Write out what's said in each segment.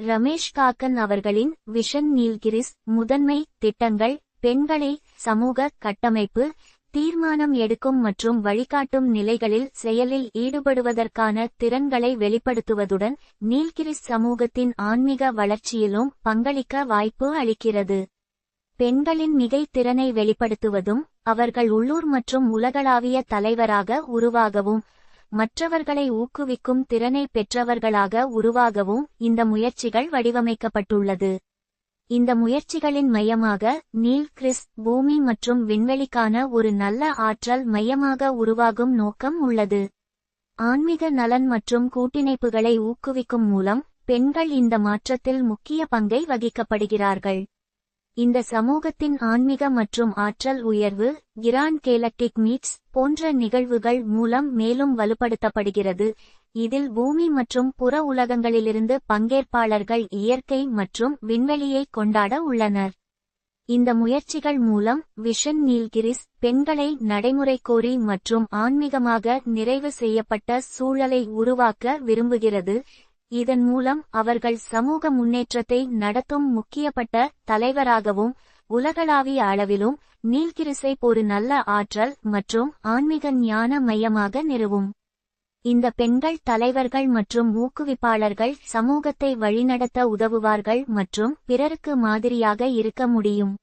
ரமேஷ் காக்கன் அவர்களின் விஷன் நீல்கிரிஸ் முதன்மை திட்டங்கள் பெண்களை சமூக கட்டமைப்பு தீர்மானம் எடுக்கும் மற்றும் வழிகாட்டும் நிலைகளில் செயலில் ஈடுபடுவதற்கான திறன்களை வெளிப்படுத்துவதுடன் நீல்கிரிஸ் சமூகத்தின் ஆன்மீக வளர்ச்சியிலும் பங்களிக்க வாய்ப்பு அளிக்கிறது. பெண்களின் மிகை திறனை வெளிப்படுத்துவதும் அவர்கள் உள்ளூர் மற்றும் உலகளாவிய தலைவராக உருவாகவும் மற்றவர்களை ஊக்குவிக்கும் திறனை பெற்றவர்களாக உருவாகவும் இந்த முயற்சிகள் வடிவமைக்கப்பட்டுள்ளது. இந்த முயற்சிகளின் மையமாக நீல் கிறிஸ் பூமி மற்றும் விண்வெளிக்கான ஒரு நல்ல ஆற்றல் மையமாக உருவாகும் நோக்கம் உள்ளது. ஆன்மீக நலன் மற்றும் கூட்டிணைப்புகளை ஊக்குவிக்கும் மூலம் பெண்கள் இந்த மாற்றத்தில் முக்கிய பங்கை வகிக்கப்படுகிறார்கள். இந்த சமூகத்தின் ஆன்மீக மற்றும் ஆற்றல் உயர்வு கிராண்ட் கேலக்டிக் மீட்ஸ் போன்ற நிகழ்வுகள் மூலம் மேலும் வலுப்படுத்தப்படுகிறது. இதில் பூமி மற்றும் புற உலகங்களிலிருந்து பங்கேற்பாளர்கள் இயற்கை மற்றும் விண்வெளியை கொண்டாட உள்ளனர். இந்த முயற்சிகள் மூலம் விஷன் நீல்கிரிஸ் பெண்களை நடைமுறை கோரி மற்றும் ஆன்மீகமாக நிறைவு செய்யப்பட்ட சூழலை உருவாக்க விரும்புகிறது. இதன் மூலம் அவர்கள் சமூக முன்னேற்றத்தை நடத்தும் முக்கியப்பட்ட தலைவராகவும் உலகளாவிய அளவிலும் நீல்கிரிசை ஒரு நல்ல ஆற்றல் மற்றும் ஆன்மீக ஞான மையமாக நிறுவும். இந்த பெண்கள் தலைவர்கள் மற்றும் ஊக்குவிப்பாளர்கள் சமூகத்தை வழிநடத்த உதவுவார்கள் மற்றும் பிறருக்கு மாதிரியாக இருக்க முடியும்.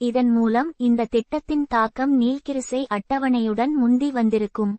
இதன் மூலம் இந்த திட்டத்தின் தாக்கம் நீல்கிரிசை அட்டவணையுடன் முந்தி வந்திருக்கும்.